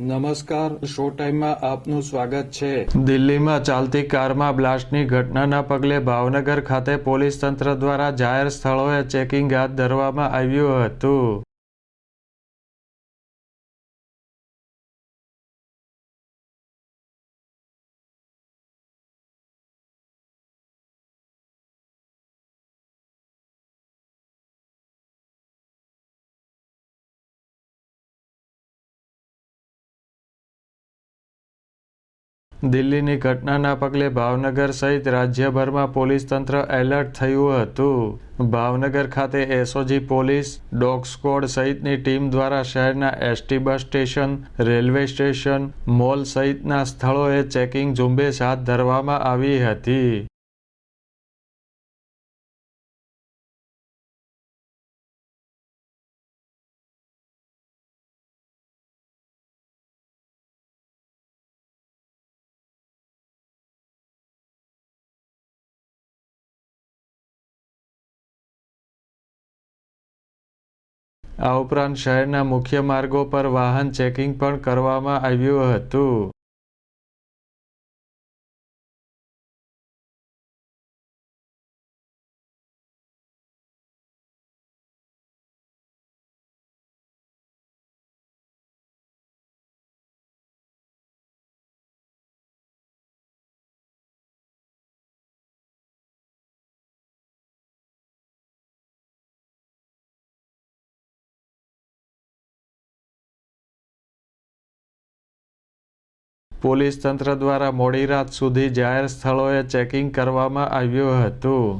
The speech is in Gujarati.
નમસ્કાર શો ટાઈમમાં આપનું સ્વાગત છે. દિલ્હીમાં ચાલતી કારમાં બ્લાસ્ટની ઘટનાના પગલે ભાવનગર ખાતે પોલીસ તંત્ર દ્વારા જાહેર સ્થળોએ ચેકિંગ હાથ ધરવામાં આવ્યું હતું. દિલ્હીની ઘટનાના પગલે ભાવનગર સહિત રાજ્યભરમાં પોલીસ તંત્ર એલર્ટ થયું હતું. ભાવનગર ખાતે એસઓજી પોલીસ, ડોગ સ્ક્વોડ સહિતની ટીમ દ્વારા શહેરના ST bus station, railway station, mall સહિતના સ્થળોએ ચેકિંગ ઝુંબેશ હાથ ધરવામાં આવી હતી. આ ઉપરાંત શહેરના મુખ્ય માર્ગો પર વાહન ચેકિંગ પણ કરવામાં આવ્યું હતું. પોલીસ તંત્ર દ્વારા મોડી રાત સુધી જાહેર સ્થળોએ ચેકિંગ કરવામાં આવ્યું હતું.